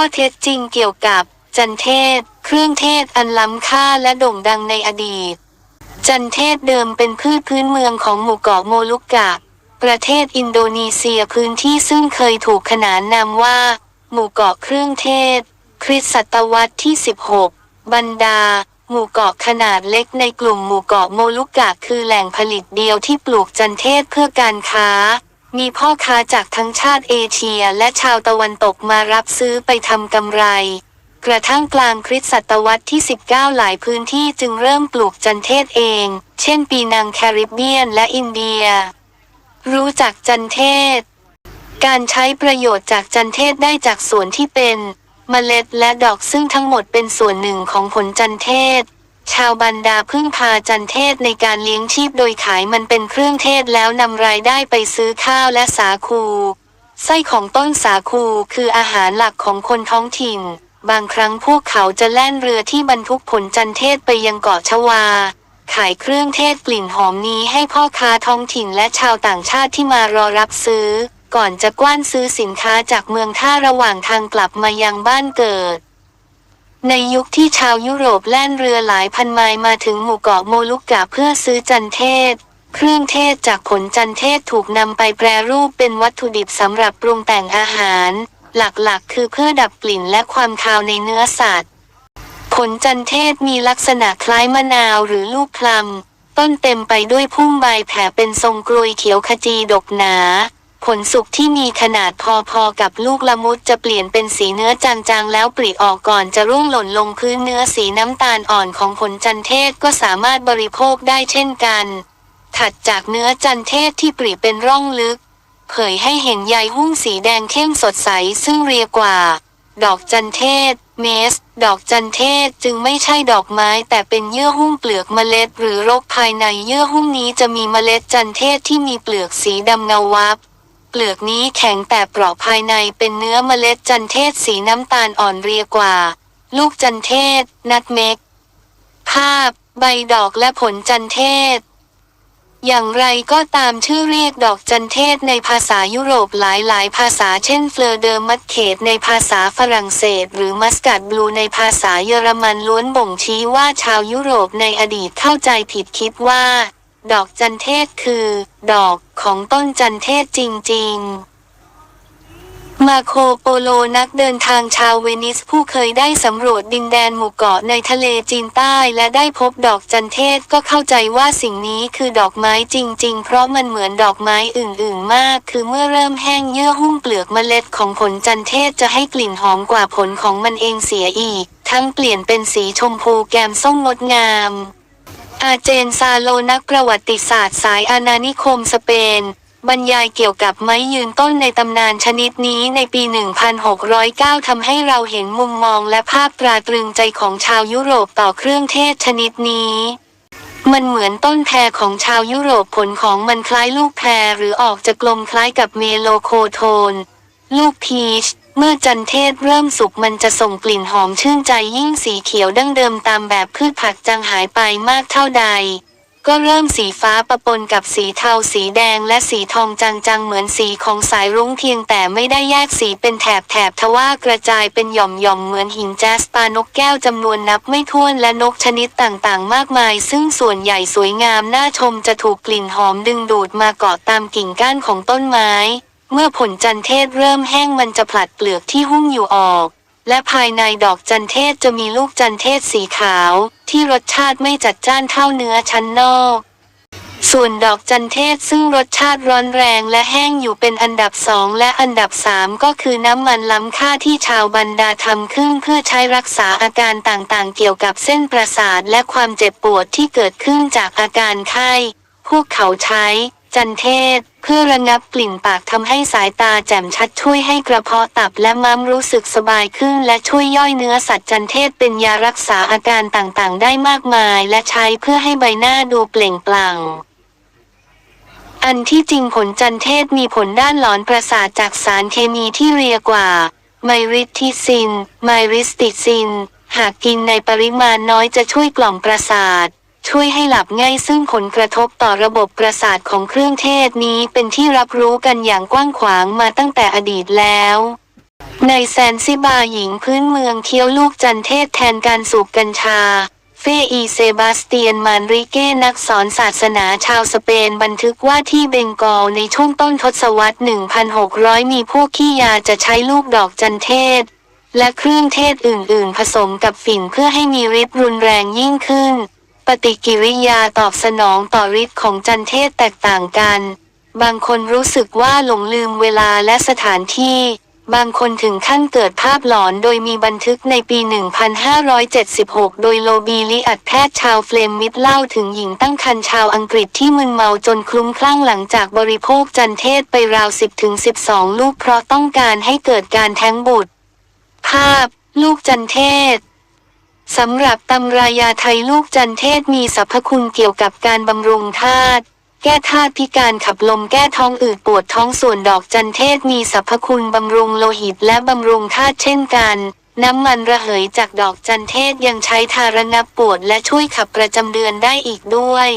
ข้อเท็จจริงเกี่ยวกับ จันเทศ เครื่องเทศอันล้ำค่าและโด่งดังในอดีต จันเทศเดิมเป็นพืชพื้นเมืองของหมู่เกาะโมลุกกะ ประเทศอินโดนีเซียพื้นที่ซึ่งเคยถูกขนานนามว่า หมู่เกาะเครื่องเทศ คริสตศตวรรษที่ 16 บรรดา หมู่เกาะขนาดเล็กในกลุ่มหมู่เกาะโมลุกกะคือแหล่งผลิตเดียวที่ปลูกจันเทศเพื่อการค้า มีพ่อค้าจากทั้งชาติเอเชียและชาวตะวันตกมารับซื้อไปทำกำไร กระทั่งกลางคริสตศตวรรษที่ 19 หลายพื้นที่จึงเริ่มปลูกจันเทศเอง เช่นปีนังแคริบเบียนและอินเดีย รู้จักจันเทศ การใช้ประโยชน์จากจันเทศได้จากส่วนที่เป็น เมล็ดและดอกซึ่งทั้งหมดเป็นส่วนหนึ่งของผลจันเทศ ชาวบันดาพึ่งพาจันเทศในการเลี้ยงชีพโดยขายมันเป็นเครื่องเทศแล้วนำรายได้ไปซื้อข้าวและสาคูไส้ของต้นสาคูคืออาหารหลักของคนท้องถิ่น บางครั้งพวกเขาจะแล่นเรือที่บรรทุกผลจันเทศไปยังเกาะชวา ขายเครื่องเทศกลิ่นหอมนี้ให้พ่อค้าท้องถิ่นและชาวต่างชาติที่มารอรับซื้อ ก่อนจะกว้านซื้อสินค้าจากเมืองท่าระหว่างทางกลับมายังบ้านเกิด ในยุคที่ชาวยุโรปแล่นเรือหลายพันไมล์มาถึงหมู่เกาะโมลุกกะเพื่อซื้อจันเทศ เครื่องเทศจากผลจันเทศถูกนำไปแปรรูปเป็นวัตถุดิบสำหรับปรุงแต่งอาหาร หลักๆ คือเพื่อดับกลิ่นและความคาวในเนื้อสัตว์ ผลจันเทศมีลักษณะคล้ายมะนาวหรือลูกพลัมต้นเต็มไปด้วยพุ่มใบแผ่เป็นทรงกรวยเขียวขจีดกหนา ผลสุกที่มีขนาดพอๆกับลูกละมุดจะเปลี่ยนเป็นสีเนื้อจางๆแล้วปริออกก่อนจะร่วงหล่นลงพื้นเนื้อสีน้ำตาลอ่อนของผลจันเทศก็สามารถบริโภคได้เช่นกัน ถัดจากเนื้อจันเทศที่ปริเป็นร่องลึก เผยให้เห็นใยหุ้มสีแดงเข้มสดใสซึ่งเรียกว่า ดอกจันเทศ เมส ดอกจันเทศจึงไม่ใช่ดอกไม้แต่เป็นเยื่อหุ้มเปลือกเมล็ด หรือรกภายในเยื่อหุ้มนี้จะมีเมล็ดจันเทศที่มีเปลือกสีดำเงาวับ เปลือกนี้แข็งแต่เปราะภายในเป็นเนื้อเมล็ดจันเทศสีน้ำตาลอ่อนเรียกว่า ลูกจันเทศ นัดเม็ก ภาพ ใบดอกและผลจันเทศ อย่างไรก็ตามชื่อเรียกดอกจันเทศในภาษายุโรปหลาย ๆ ภาษาเช่นเฟลเดอร์มัดเขตในภาษาฝรั่งเศส หรือมัสกัดบลูในภาษาเยอรมันล้วนบ่งชี้ว่าชาวยุโรปในอดีตเข้าใจผิดคิดว่า ดอกจันเทศคือ ดอกของต้นจันเทศจริง ๆมาโคโปโลนักเดินทางชาวเวนิสผู้เคยได้สำรวจดินแดนหมู่เกาะในทะเลจีนใต้และได้พบดอกจันเทศก็เข้าใจว่าสิ่งนี้คือดอกไม้จริง ๆ เพราะมันเหมือนดอกไม้อื่นๆมาก คือเมื่อเริ่มแห้งเยื่อหุ้มเปลือกเมล็ดของผลจันเทศจะให้กลิ่นหอมกว่าผลของมันเองเสียอีก ทั้งเปลี่ยนเป็นสีชมพูแกมส้มงดงาม อาเจนซาโลนักประวัติศาสตร์สายอาณานิคมสเปน บรรยายเกี่ยวกับไม้ยืนต้นในตำนานชนิดนี้ในปี 1609 ทำให้เราเห็นมุมมองและภาพตราตรึงใจของชาวยุโรปต่อเครื่องเทศชนิดนี้ มันเหมือนต้นแพรของชาวยุโรปผลของมันคล้ายลูกแพรหรือออกจะกลมคล้ายกับเมโลโคโทน ลูกพีช เมื่อจันเทศเริ่มสุกมันจะส่งกลิ่นหอมชื่นใจยิ่งสีเขียวดั้งเดิมตามแบบพืชผักจางหายไปมากเท่าใด ก็เริ่มสีฟ้าปะปนกับสีเทาสีแดงและสีทองจางๆเหมือนสีของสายรุ้งเพียงแต่ไม่ได้แยกสีเป็นแถบๆทว่ากระจายเป็นหย่อมๆเหมือนหินแจสปานกแก้วจำนวนนับไม่ถ้วนและนกชนิดต่างๆ มากมาย ซึ่งส่วนใหญ่สวยงามน่าชมจะถูกกลิ่นหอมดึงดูดมาเกาะตามกิ่งก้านของต้นไม้ เมื่อผลจันเทศเริ่มแห้งมันจะผลัดเปลือกที่หุ้มอยู่ออก และภายในดอกจันเทศจะมีลูกจันเทศสีขาว ที่รสชาติไม่จัดจ้านเท่าเนื้อชั้นนอก ส่วนดอกจันเทศซึ่งรสชาติร้อนแรงและแห้งอยู่เป็นอันดับสองและอันดับสามก็คือน้ำมันล้ำค่าที่ชาวบันดาทำขึ้นเพื่อใช้รักษาอาการต่างๆ เกี่ยวกับเส้นประสาทและความเจ็บปวดที่เกิดขึ้นจากอาการไข้ พวกเขาใช้ จันเทศ เพื่อระงับกลิ่นปากทำให้สายตาแจ่มชัดช่วยให้กระเพาะตับและม้ามรู้สึกสบายขึ้น และช่วยย่อยเนื้อสัตว์จันเทศเป็นยารักษาอาการต่างๆ ได้มากมาย และใช้เพื่อให้ใบหน้าดูเปล่งปลั่งอันที่จริงผลจันเทศมีผลด้านหลอนประสาทจากสารเคมีที่เรียกว่าไมริทิซินไมริสติซิน หากกินในปริมาณน้อยจะช่วยกล่อมประสาท ช่วยให้หลับง่ายซึ่งผลกระทบต่อระบบประสาทของเครื่องเทศนี้เป็นที่รับรู้กันอย่างกว้างขวางมาตั้งแต่อดีตแล้วในแซนซิบาหญิงพื้นเมืองเคี้ยวลูกจันเทศแทนการสูบกัญชา เฟอีเซบาสเตียนมานริเก้นักสอนศาสนาชาวสเปนบันทึกว่าที่เบงกอลในช่วงต้นทศวรรษ 1,600 มีพวกขี้ยาจะใช้ลูกดอกจันเทศ และเครื่องเทศอื่น ๆ ผสมกับฝิ่นเพื่อให้มีฤทธิ์รุนแรงยิ่งขึ้น ปฏิกิริยาตอบสนองต่อฤทธิ์ของจันเทศแตกต่างกัน บางคนรู้สึกว่าหลงลืมเวลาและสถานที่ บางคนถึงขั้นเกิดภาพหลอนโดยมีบันทึกในปี 1576 โดยโลบีลิอัดแพทย์ชาวเฟลมมิดเล่าถึงหญิงตั้งครรภ์ชาวอังกฤษที่มึนเมาจนคลุ้มคลั่งหลังจากบริโภคจันเทศไปราว 10-12 ลูกเพราะต้องการให้เกิดการแท้งบุตร ภาพ ลูกจันเทศ สำหรับตำรายาไทยลูกจันเทศมีสรรพคุณเกี่ยวกับการบำรุงธาตุแก้ธาตุพิการขับลมแก้ท้องอืดปวดท้องส่วนดอกจันเทศมีสรรพคุณบำรุงโลหิตและบำรุงธาตุเช่นกัน น้ำมันระเหยจากดอกจันเทศยังใช้ทาระงับปวดและช่วยขับประจำเดือนได้อีกด้วย